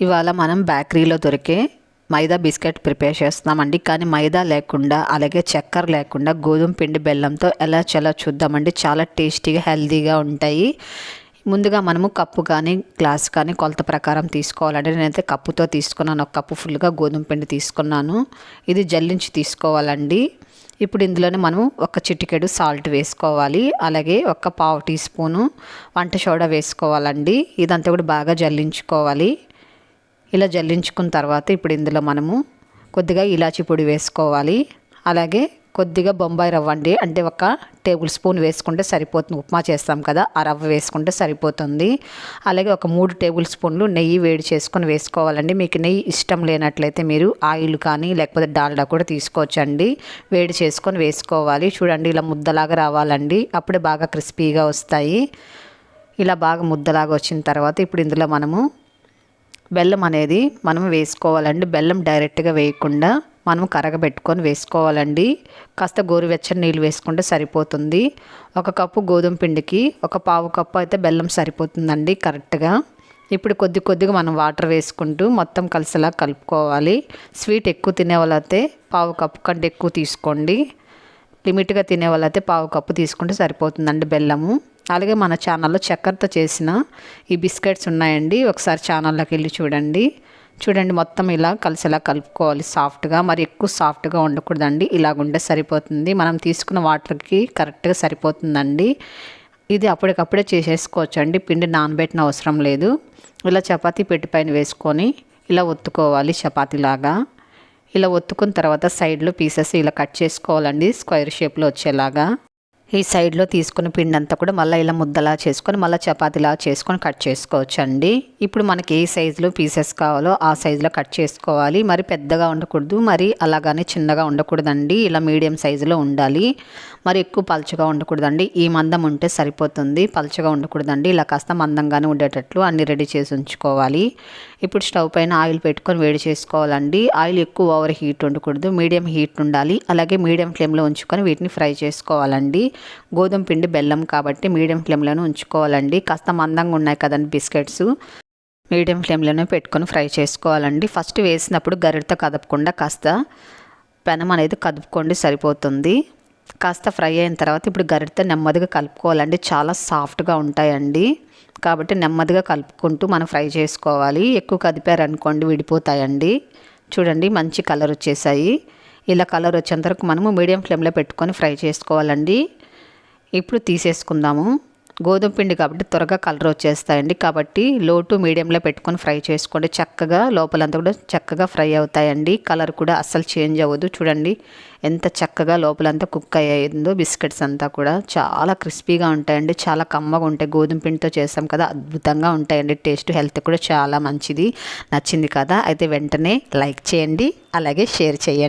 ఇవాళ మనం బేకరీలో దొరికే మైదా బిస్కెట్ ప్రిపేర్ చేస్తున్నామండి. కానీ మైదా లేకుండా అలాగే చక్కెర లేకుండా గోధుమ పిండి బెల్లంతో ఎలా చాలా చూద్దామండి. చాలా టేస్టీగా హెల్తీగా ఉంటాయి. ముందుగా మనము కప్పు కానీ గ్లాస్ కానీ కొలత ప్రకారం తీసుకోవాలండి. నేనైతే కప్పుతో తీసుకున్నాను. ఒక కప్పు ఫుల్గా గోధుమ పిండి తీసుకున్నాను. ఇది జల్లించి తీసుకోవాలండి. ఇప్పుడు ఇందులోనే మనం ఒక చిటికెడు సాల్ట్ వేసుకోవాలి. అలాగే ఒక పావు టీ స్పూను వంట సోడా వేసుకోవాలండి. ఇదంతా కూడా బాగా జల్లించుకోవాలి. ఇలా జల్లించుకున్న తర్వాత ఇప్పుడు ఇందులో మనము కొద్దిగా ఇలాచి పొడి వేసుకోవాలి. అలాగే కొద్దిగా బొంబాయి రవ్వ అండి. అంటే ఒక టేబుల్ స్పూన్ వేసుకుంటే సరిపోతుంది. ఉప్మా చేస్తాం కదా ఆ రవ్వ వేసుకుంటే సరిపోతుంది. అలాగే ఒక మూడు టేబుల్ స్పూన్లు నెయ్యి వేడి చేసుకొని వేసుకోవాలండి. మీకు నెయ్యి ఇష్టం లేనట్లయితే మీరు ఆయిల్ కానీ లేకపోతే డాల్డా కూడా తీసుకోవచ్చండి. వేడి చేసుకొని వేసుకోవాలి. చూడండి ఇలా ముద్దలాగా రావాలండి. అప్పుడే బాగా క్రిస్పీగా వస్తాయి. ఇలా బాగా ముద్దలాగా వచ్చిన తర్వాత ఇప్పుడు ఇందులో మనము బెల్లం అనేది మనం వేసుకోవాలండి. బెల్లం డైరెక్ట్గా వేయకుండా మనం కరగబెట్టుకొని వేసుకోవాలండి. కాస్త గోరువెచ్చని నీళ్ళు వేసుకుంటే సరిపోతుంది. ఒక కప్పు గోధుమ పిండికి ఒక పావు కప్పు అయితే బెల్లం సరిపోతుందండి కరెక్ట్గా ఇప్పుడు కొద్ది కొద్దిగా మనం వాటర్ వేసుకుంటూ మొత్తం కలిసేలా కలుపుకోవాలి. స్వీట్ ఎక్కువ తినే వాళ్ళైతే పావు కప్పు కంటే ఎక్కువ తీసుకోండి. లిమిట్గా తినే వాళ్ళైతే పావు కప్పు తీసుకుంటే సరిపోతుందండి బెల్లము. అలాగే మన ఛానల్లో చక్కెరతో చేసిన ఈ బిస్కెట్స్ ఉన్నాయండి. ఒకసారి ఛానల్లోకి వెళ్ళి చూడండి. చూడండి మొత్తం ఇలా కలిసేలా కలుపుకోవాలి. సాఫ్ట్గా మరి ఎక్కువ సాఫ్ట్గా ఉండకూడదండి. ఇలాగుంటే సరిపోతుంది. మనం తీసుకున్న వాటర్కి కరెక్ట్గా సరిపోతుందండి. ఇది అప్పటికప్పుడే చేసేసుకోవచ్చు అండి పిండి నానబెట్టిన అవసరం లేదు. ఇలా చపాతీ పెట్టి పైన వేసుకొని ఇలా ఒత్తుకోవాలి చపాతీలాగా. ఇలా ఒత్తుకున్న తర్వాత సైడ్లో పీసెస్ ఇలా కట్ చేసుకోవాలండి. స్క్వేర్ షేప్లో వచ్చేలాగా. ఈ సైడ్లో తీసుకున్న పిండి అంతా కూడా మళ్ళీ ఇలా ముద్దలా చేసుకొని మళ్ళీ చపాతీలా చేసుకొని కట్ చేసుకోవచ్చు అండి ఇప్పుడు మనకి ఏ సైజులో పీసెస్ కావాలో ఆ సైజులో కట్ చేసుకోవాలి. మరి పెద్దగా ఉండకూడదు మరి అలాగానే చిన్నగా ఉండకూడదండి. ఇలా మీడియం సైజులో ఉండాలి. మరి ఎక్కువ పలుచగా ఉండకూడదండి. ఈ మందం ఉంటే సరిపోతుంది. పలుచగా ఉండకూడదండి. ఇలా కాస్త మందంగానే ఉండేటట్లు అన్ని రెడీ చేసి ఉంచుకోవాలి. ఇప్పుడు స్టవ్ పైన ఆయిల్ పెట్టుకొని వేడి చేసుకోవాలండి. ఆయిల్ ఎక్కువ ఓవర్ హీట్ ఉండకూడదు. మీడియం హీట్ ఉండాలి. అలాగే మీడియం ఫ్లేమ్లో ఉంచుకొని వీటిని ఫ్రై చేసుకోవాలండి. గోధుమ పిండి బెల్లం కాబట్టి మీడియం ఫ్లేమ్లోనే ఉంచుకోవాలండి. కాస్త మందంగా ఉన్నాయి కదండి బిస్కెట్స్. మీడియం ఫ్లేమ్లోనే పెట్టుకొని ఫ్రై చేసుకోవాలండి. ఫస్ట్ వేసినప్పుడు గరిటతో కదపకుండా కాస్త పెనం అనేది కదుపుకోండి సరిపోతుంది. కాస్త ఫ్రై అయిన తర్వాత ఇప్పుడు గరిటతో నెమ్మదిగా కలుపుకోవాలండి. చాలా సాఫ్ట్గా ఉంటాయండి. కాబట్టి నెమ్మదిగా కలుపుకుంటూ మనం ఫ్రై చేసుకోవాలి. ఎక్కువ కదిపారనుకోండి విడిపోతాయండి. చూడండి మంచి కలర్ వచ్చేసాయి. ఇలా కలర్ వచ్చేంత వరకు మనము మీడియం ఫ్లేమ్లో పెట్టుకొని ఫ్రై చేసుకోవాలండి. ఇప్పుడు తీసేసుకుందాము. గోధుమ పిండి కాబట్టి త్వరగా కలర్ వచ్చేస్తాయండి. కాబట్టి లో టు మీడియంలో పెట్టుకొని ఫ్రై చేసుకోండి. చక్కగా లోపలంతా కూడా చక్కగా ఫ్రై అవుతాయండి. కలర్ కూడా అస్సలు చేంజ్ అవ్వదు. చూడండి ఎంత చక్కగా లోపలంతా కుక్ అయ్యిందో బిస్కెట్స్ అంతా కూడా చాలా క్రిస్పీగా ఉంటాయండి. చాలా కమ్మగా ఉంటాయి. గోధుమ పిండితో చేస్తాం కదా అద్భుతంగా ఉంటాయండి. టేస్ట్ హెల్త్ కూడా చాలా మంచిది. నచ్చింది కదా? అయితే వెంటనే లైక్ చేయండి. అలాగే షేర్ చేయండి.